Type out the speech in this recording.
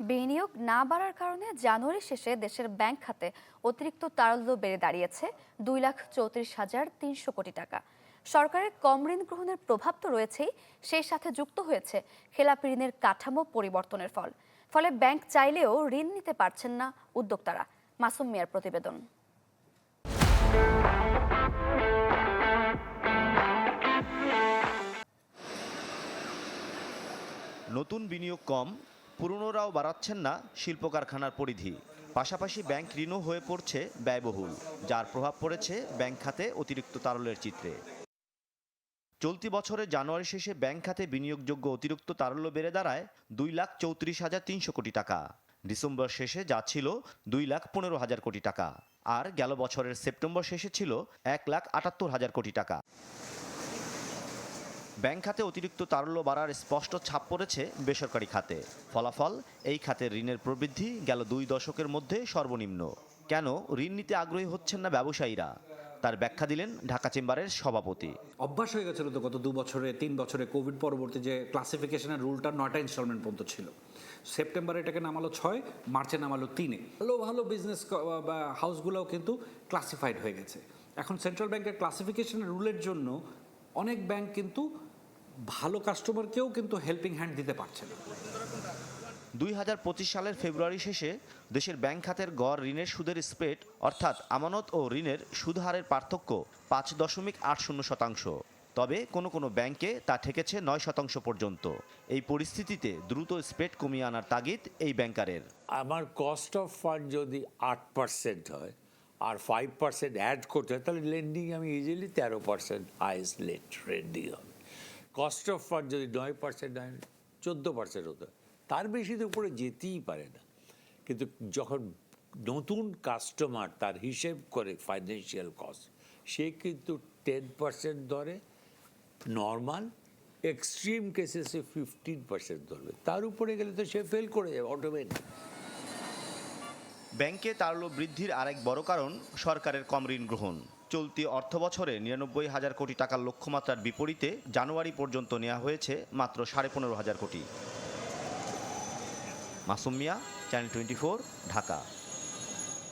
বিনিয়োগ না বাড়ার কারণে জানুয়ারি শেষে দেশের ব্যাংক খাতে অতিরিক্ত তারল্য বেড়ে দাঁড়িয়েছে দুই লাখ চৌত্রিশ হাজার তিনশো কোটি টাকা। সরকারের কম ঋণ গ্রহণের প্রভাব তো রয়েছেই, সেই সাথে যুক্ত হয়েছে খেলাপি ঋণের কাঠামো পরিবর্তনের ফল। ফলে ব্যাংক চাইলেও ঋণ নিতে পারছেন না উদ্যোক্তারা। মাসুম মিয়ার প্রতিবেদন। নতুন বিনিয়োগ কম পুরনোরাও বাড়াচ্ছেন না শিল্প কারখানার পরিধি। পাশাপাশি ব্যাংক ঋণও হয়ে পড়ছে ব্যয়বহুল, যার প্রভাব পড়েছে ব্যাংক খাতে অতিরিক্ত তারল্যের চিত্রে। চলতি বছরে জানুয়ারি শেষে ব্যাংক খাতে বিনিয়োগযোগ্য অতিরিক্ত তারল্য বেড়ে দাঁড়ায় দুই লাখ চৌত্রিশ হাজার তিনশো কোটি টাকা। ডিসেম্বর শেষে যা ছিল দুই লাখ পনেরো হাজার কোটি টাকা, আর গেল বছরের সেপ্টেম্বর শেষে ছিল এক লাখ আটাত্তর হাজার কোটি টাকা। ব্যাংক খাতে অতিরিক্ত তারল্য বাড়ার স্পষ্ট ছাপ পড়েছে বেসরকারি খাতে। ফলাফল, এই খাতের ঋণের প্রবৃদ্ধি গেল দুই দশকের মধ্যে সর্বনিম্ন। কেন ঋণ নিতে আগ্রহী হচ্ছেন না ব্যবসায়ীরা? তার ব্যাখ্যা দিলেন ঢাকা চেম্বারের সভাপতি। অভ্যাস হয়ে গেছিল তো গত দু বছরে, তিন বছরে কোভিড পরবর্তী যে ক্লাসিফিকেশনের রুলটা নয়টা ইনস্টলমেন্ট পর্যন্ত ছিল। সেপ্টেম্বরে এটাকে নামালো ছয়, মার্চে নামালো তিনে। ভালো ভালো বিজনেস বা হাউসগুলোও কিন্তু ক্লাসিফাইড হয়ে গেছে। এখন সেন্ট্রাল ব্যাংকের ক্লাসিফিকেশনের রুলের জন্য অনেক ব্যাংক কিন্তু ভালো কাস্টমারকেও কিন্তু হেল্পিং হ্যান্ড দিতে পারছে না। দুই হাজার পঁচিশ সালের ফেব্রুয়ারি শেষে দেশের ব্যাংক খাতের গড় ঋণের সুদের স্প্রেড অর্থাৎ আমানত ও ঋণের সুদ হারের পার্থক্য পাঁচ দশমিক আট শূন্য শতাংশ। তবে কোনো কোনো ব্যাংকে তা ঠেকেছে নয় শতাংশ পর্যন্ত। এই পরিস্থিতিতে দ্রুত স্প্রেড কমিয়ে আনার তাগিদ এই ব্যাংকারের। আমার কস্ট অফ ফান্ড যদি আট পার্সেন্ট হয় আর ফাইভ পার্সেন্ট অ্যাড করতে হয় তাহলে লেন্ডিং আমি ইজিলি তেরো পার্সেন্ট হাইস্ট লেট লেন্ডিং হবে। কস্ট অফ ফান্ড যদি নয় পার্সেন্ট হয়, চোদ্দ পার্সেন্ট হতো। তার বেশি তো উপরে যেতেই পারে না। কিন্তু যখন নতুন কাস্টমার তার হিসেব করে ফাইন্যান্সিয়াল কস্ট সে কিন্তু টেন পার্সেন্ট ধরে নর্মাল এক্সট্রিম কেসেসে ফিফটিন পার্সেন্ট ধরবে। তার উপরে গেলে তো সে ফেল করে যাবে অটোমেটিক ব্যাংকে তারল্য বৃদ্ধির আরেক বড় কারণ সরকারের কম ঋণ গ্রহণ। চলতি অর্থ বছরে নিরানব্বই হাজার কোটি টাকার লক্ষ্যমাত্রার বিপরীতে জানুয়ারি পর্যন্ত নেওয়া হয়েছে মাত্র সাড়ে পনেরো হাজার কোটি। Masumiya channel twenty Dhaka.